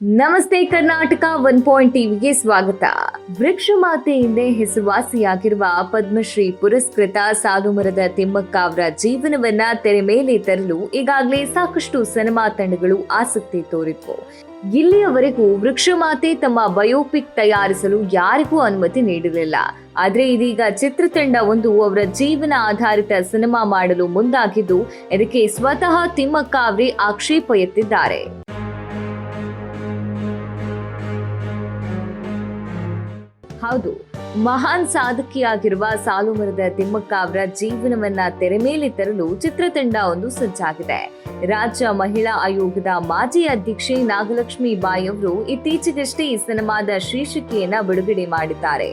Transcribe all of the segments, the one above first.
ನಮಸ್ತೆ Karnataka one point ಟಿವಿಗೆ ಸ್ವಾಗತ. ವೃಕ್ಷ ಮಾತೆಯಿಂದೇ ಹೆಸರುವಾಸಿಯಾಗಿರುವ ಪದ್ಮಶ್ರೀ ಪುರಸ್ಕೃತ ಸಾಲುಮರದ ತಿಮ್ಮಕ್ಕ ಅವರ ಜೀವನವನ್ನ ತೆರೆ ಮೇಲೆ ತರಲು ಈಗಾಗಲೇ ಸಾಕಷ್ಟು ಸಿನಿಮಾ ತಂಡಗಳು ಆಸಕ್ತಿ ತೋರಿತ್ತು. ಇಲ್ಲಿಯವರೆಗೂ ವೃಕ್ಷಮಾತೆ ತಮ್ಮ ಬಯೋಪಿಕ್ ತಯಾರಿಸಲು ಯಾರಿಗೂ ಅನುಮತಿ ನೀಡಿರಲಿಲ್ಲ. ಆದ್ರೆ ಇದೀಗ ಚಿತ್ರತಂಡ ಒಂದು ಅವರ ಜೀವನ ಆಧಾರಿತ ಸಿನಿಮಾ ಮಾಡಲು ಮುಂದಾಗಿದ್ದು, ಇದಕ್ಕೆ ಸ್ವತಃ ತಿಮ್ಮಕ್ಕ ಅವರೇ ಆಕ್ಷೇಪ ಎತ್ತಿದ್ದಾರೆ. ಹೌದು. ಮಹಾನ್ ಸಾಧಕಿಯಾಗಿರುವ ಸಾಲುಮರದ ತಿಮ್ಮಕ್ಕ ಅವರ ಜೀವನವನ್ನ ತೆರೆ ಮೇಲೆ ತರಲು ಚಿತ್ರತಂಡ ಒಂದು ಸಜ್ಜಾಗಿದೆ. ರಾಜ್ಯ ಮಹಿಳಾ ಆಯೋಗದ ಮಾಜಿ ಅಧ್ಯಕ್ಷೆ ನಾಗಲಕ್ಷ್ಮಿ ಬಾಯಿ ಅವರು ಇತ್ತೀಚೆಗಷ್ಟೇ ಈ ಸಿನಿಮಾದ ಶೀರ್ಷಿಕೆಯನ್ನ ಬಿಡುಗಡೆ ಮಾಡಿದ್ದಾರೆ.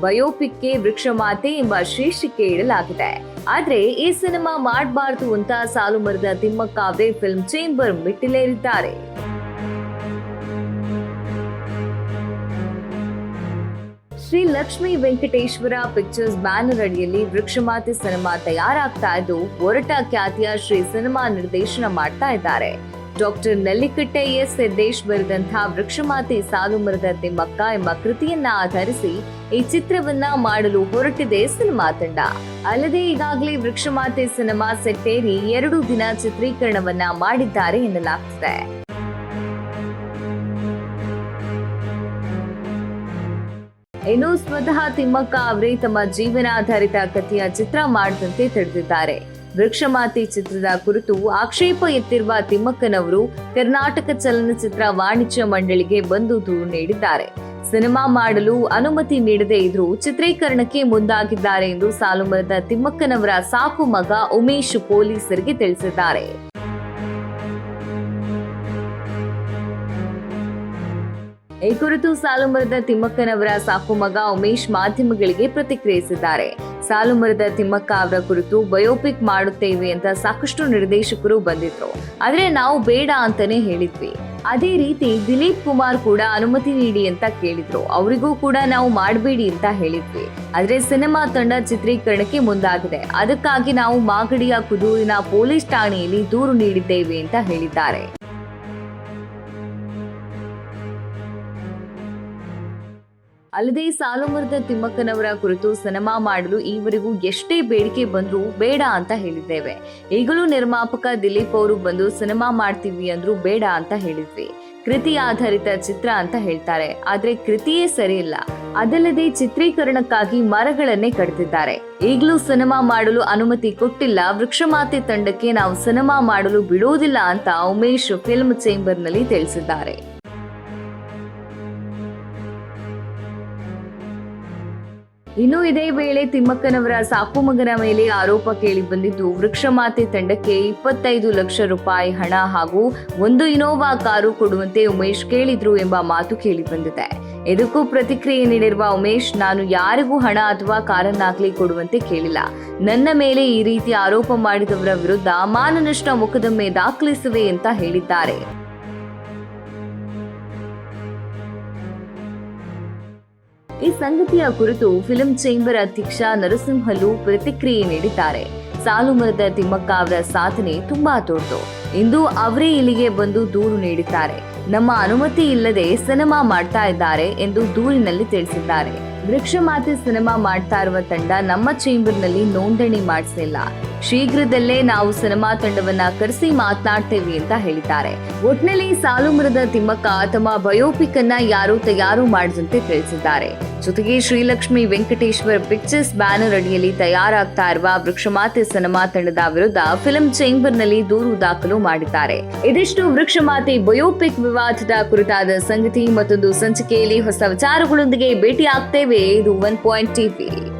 ಬಯೋಪಿಕ್ಗೆ ವೃಕ್ಷಮಾತೆ ಎಂಬ ಶೀರ್ಷಿಕೆ ಇಡಲಾಗಿದೆ. ಆದ್ರೆ ಈ ಸಿನಿಮಾ ಮಾಡಬಾರ್ದು ಅಂತ ಸಾಲುಮರದ ತಿಮ್ಮಕ್ಕ ಅವರೇ ಫಿಲ್ಮ್ ಚೇಂಬರ್ ಮೆಟ್ಟಿಲೇರಿದ್ದಾರೆ. ಶ್ರೀ ಲಕ್ಷ್ಮೀ ವೆಂಕಟೇಶ್ವರ ಪಿಕ್ಚರ್ಸ್ ಬ್ಯಾನರ್ ಅಡಿಯಲ್ಲಿ ವೃಕ್ಷಮಾತೆ ಸಿನಿಮಾ ತಯಾರಾಗ್ತಾ ಇದ್ದು, ಒರಟ ಖ್ಯಾತಿಯ ಶ್ರೀ ಸಿನಿಮಾ ನಿರ್ದೇಶನ ಮಾಡ್ತಾ ಇದ್ದಾರೆ. ಡಾಕ್ಟರ್ ನೆಲ್ಲಿಕಟ್ಟೆ ಎಸ್ ಸಿದ್ದೇಶ್ ಬರೆದಂತಹ ವೃಕ್ಷಮಾತೆ ಸಾಲು ಮರದ ತಿಮ್ಮಕ್ಕ ಎಂಬ ಕೃತಿಯನ್ನ ಆಧರಿಸಿ ಈ ಚಿತ್ರವನ್ನ ಮಾಡಲು ಹೊರಟಿದೆ ಸಿನಿಮಾ ತಂಡ. ಅಲ್ಲದೆ ಈಗಾಗಲೇ ವೃಕ್ಷಮಾತೆ ಸಿನಿಮಾ ಸೆಟ್ಟೇರಿ ಎರಡು ದಿನ ಚಿತ್ರೀಕರಣವನ್ನ ಮಾಡಿದ್ದಾರೆ ಎನ್ನಲಾಗ್ತಿದೆ. ಇನ್ನು ಸ್ವತಃ ತಿಮ್ಮಕ್ಕ ಅವರೇ ತಮ್ಮ ಜೀವನಾಧಾರಿತ ಕಥೆಯ ಚಿತ್ರ ಮಾಡದಂತೆ ತಿಳಿದಿದ್ದಾರೆ. ವೃಕ್ಷಮಾತಿ ಚಿತ್ರದ ಕುರಿತು ಆಕ್ಷೇಪ ಎತ್ತಿರುವ ತಿಮ್ಮಕ್ಕನವರು ಕರ್ನಾಟಕ ಚಲನಚಿತ್ರ ವಾಣಿಜ್ಯ ಮಂಡಳಿಗೆ ಬಂದು ದೂರು ನೀಡಿದ್ದಾರೆ. ಸಿನಿಮಾ ಮಾಡಲು ಅನುಮತಿ ನೀಡದೇ ಇದ್ರೂ ಚಿತ್ರೀಕರಣಕ್ಕೆ ಮುಂದಾಗಿದ್ದಾರೆ ಎಂದು ಸಾಲುಮರದ ತಿಮ್ಮಕ್ಕನವರ ಸಾಕು ಮಗ ಉಮೇಶ್ ಪೊಲೀಸರಿಗೆ ತಿಳಿಸಿದ್ದಾರೆ. ಈ ಕುರಿತು ಸಾಲುಮರದ ತಿಮ್ಮಕ್ಕನವರ ಸಾಕು ಮಗ ಉಮೇಶ್ ಮಾಧ್ಯಮಗಳಿಗೆ ಪ್ರತಿಕ್ರಿಯಿಸಿದ್ದಾರೆ. ಸಾಲುಮರದ ತಿಮ್ಮಕ್ಕ ಅವರ ಕುರಿತು ಬಯೋಪಿಕ್ ಮಾಡುತ್ತೇವೆ ಅಂತ ಸಾಕಷ್ಟು ನಿರ್ದೇಶಕರು ಬಂದಿದ್ರು. ಆದ್ರೆ ನಾವು ಬೇಡ ಅಂತಾನೆ ಹೇಳಿದ್ವಿ. ಅದೇ ರೀತಿ ದಿಲೀಪ್ ಕುಮಾರ್ ಕೂಡ ಅನುಮತಿ ನೀಡಿ ಅಂತ ಕೇಳಿದ್ರು. ಅವರಿಗೂ ಕೂಡ ನಾವು ಮಾಡಬೇಡಿ ಅಂತ ಹೇಳಿದ್ವಿ. ಆದ್ರೆ ಸಿನಿಮಾ ತಂಡ ಚಿತ್ರೀಕರಣಕ್ಕೆ ಮುಂದಾಗಿದೆ. ಅದಕ್ಕಾಗಿ ನಾವು ಮಾಗಡಿಯ ಕುದೂರಿನ ಪೊಲೀಸ್ ಠಾಣೆಯಲ್ಲಿ ದೂರು ನೀಡಿದ್ದೇವೆ ಅಂತ ಹೇಳಿದ್ದಾರೆ. ಅಲ್ಲದೆ ಸಾಲುಮರದ ತಿಮ್ಮಕ್ಕನವರ ಕುರಿತು ಸಿನಿಮಾ ಮಾಡಲು ಈವರೆಗೂ ಎಷ್ಟೇ ಬೇಡಿಕೆ ಬಂದರೂ ಬೇಡ ಅಂತ ಹೇಳಿದ್ದೇವೆ. ಈಗಲೂ ನಿರ್ಮಾಪಕ ದಿಲೀಪ್ ಅವರು ಬಂದು ಸಿನಿಮಾ ಮಾಡ್ತೀವಿ ಅಂದ್ರೂ ಬೇಡ ಅಂತ ಹೇಳಿದ್ವಿ. ಕೃತಿ ಆಧಾರಿತ ಚಿತ್ರ ಅಂತ ಹೇಳ್ತಾರೆ. ಆದ್ರೆ ಕೃತಿಯೇ ಸರಿಯಿಲ್ಲ. ಅದಲ್ಲದೆ ಚಿತ್ರೀಕರಣಕ್ಕಾಗಿ ಮರಗಳನ್ನೇ ಕಡಿತಿದ್ದಾರೆ ಈಗಲೂ ಸಿನಿಮಾ ಮಾಡಲು ಅನುಮತಿ ಕೊಟ್ಟಿಲ್ಲ. ವೃಕ್ಷಮಾತೆ ತಂಡಕ್ಕೆ ನಾವು ಸಿನಿಮಾ ಮಾಡಲು ಬಿಡೋದಿಲ್ಲ ಅಂತ ಉಮೇಶ್ ಫಿಲ್ಮ್ ಚೇಂಬರ್ನಲ್ಲಿ ತಿಳಿಸಿದ್ದಾರೆ. ಇನ್ನು ಇದೇ ವೇಳೆ ತಿಮ್ಮಕ್ಕನವರ ಸಾಕು ಮಗನ ಮೇಲೆ ಆರೋಪ ಕೇಳಿ ಬಂದಿದ್ದು ವೃಕ್ಷಮಾತೆ ತಂಡಕ್ಕೆ ಇಪ್ಪತ್ತೈದು ಲಕ್ಷ ರೂಪಾಯಿ ಹಣ ಹಾಗೂ ಒಂದು ಇನೋವಾ ಕಾರು ಕೊಡುವಂತೆ ಉಮೇಶ್ ಕೇಳಿದ್ರು ಎಂಬ ಮಾತು ಕೇಳಿ ಬಂದಿದೆ. ಇದಕ್ಕೂ ಪ್ರತಿಕ್ರಿಯೆ ನೀಡಿರುವ ಉಮೇಶ್, ನಾನು ಯಾರಿಗೂ ಹಣ ಅಥವಾ ಕಾರನ್ನಾಗ್ಲಿ ಕೊಡುವಂತೆ ಕೇಳಿಲ್ಲ. ನನ್ನ ಮೇಲೆ ಈ ರೀತಿ ಆರೋಪ ಮಾಡಿದವರ ವಿರುದ್ಧ ಮಾನನಷ್ಟ ಮೊಕದ್ದಮೆ ದಾಖಲಿಸುವೆ ಅಂತ ಹೇಳಿದ್ದಾರೆ. ಈ ಸಂಗತಿಯ ಕುರಿತು ಫಿಲಂ ಚೇಂಬರ್ ಅಧ್ಯಕ್ಷ ನರಸಿಂಹಲು ಪ್ರತಿಕ್ರಿಯೆ ನೀಡಿದ್ದಾರೆ. ಸಾಲುಮರದ ತಿಮ್ಮಕ್ಕ ಅವರ ಸಾಧನೆ ತುಂಬಾ ದೊಡ್ಡದು. ಇಂದು ಅವರೇ ಇಲ್ಲಿಗೆ ಬಂದು ದೂರು ನೀಡಿದ್ದಾರೆ. ನಮ್ಮ ಅನುಮತಿ ಇಲ್ಲದೆ ಸಿನಿಮಾ ಮಾಡ್ತಾ ಇದ್ದಾರೆ ಎಂದು ದೂರಿನಲ್ಲಿ ತಿಳಿಸಿದ್ದಾರೆ. ವೃಕ್ಷ ಮಾತೆ ಸಿನಿಮಾ ಮಾಡ್ತಾ ಇರುವ ತಂಡ ನಮ್ಮ ಚೇಂಬರ್ನಲ್ಲಿ ನೋಂದಣಿ ಮಾಡಿಸಿಲ್ಲ. ಶೀಘ್ರದಲ್ಲೇ ನಾವು ಸಿನಿಮಾ ತಂಡವನ್ನ ಕರೆಸಿ ಮಾತನಾಡ್ತೇವೆ ಅಂತ ಹೇಳಿದ್ದಾರೆ. ಒಟ್ನಲ್ಲಿ ಸಾಲುಮರದ ತಿಮ್ಮಕ್ಕ ತಮ್ಮ ಬಯೋಪಿಕ್ ಅನ್ನ ಯಾರು ತಯಾರು ಮಾಡದಂತೆ ತಿಳಿಸಿದ್ದಾರೆ. ಜೊತೆಗೆ ಶ್ರೀಲಕ್ಷ್ಮಿ ವೆಂಕಟೇಶ್ವರ್ ಪಿಕ್ಚರ್ಸ್ ಬ್ಯಾನರ್ ಅಡಿಯಲ್ಲಿ ತಯಾರಾಗ್ತಾ ಇರುವ ವೃಕ್ಷಮಾತೆ ಸಿನಿಮಾ ತಂಡದ ವಿರುದ್ಧ ಫಿಲ್ಮ್ ಚೇಂಬರ್ನಲ್ಲಿ ದೂರು ದಾಖಲು ಮಾಡಿದ್ದಾರೆ. ಇದಿಷ್ಟು ವೃಕ್ಷಮಾತೆ ಬಯೋಪಿಕ್ ವಿವಾದದ ಕುರಿತಾದ ಸಂಗತಿ ಮತ್ತೊಂದು ಸಂಚಿಕೆಯಲ್ಲಿ ಹೊಸ ವಿಚಾರಗಳೊಂದಿಗೆ ಭೇಟಿ ಆಗ್ತೇವೆ ಇದು ಒನ್ ಪಾಯಿಂಟ್ ಟಿವಿ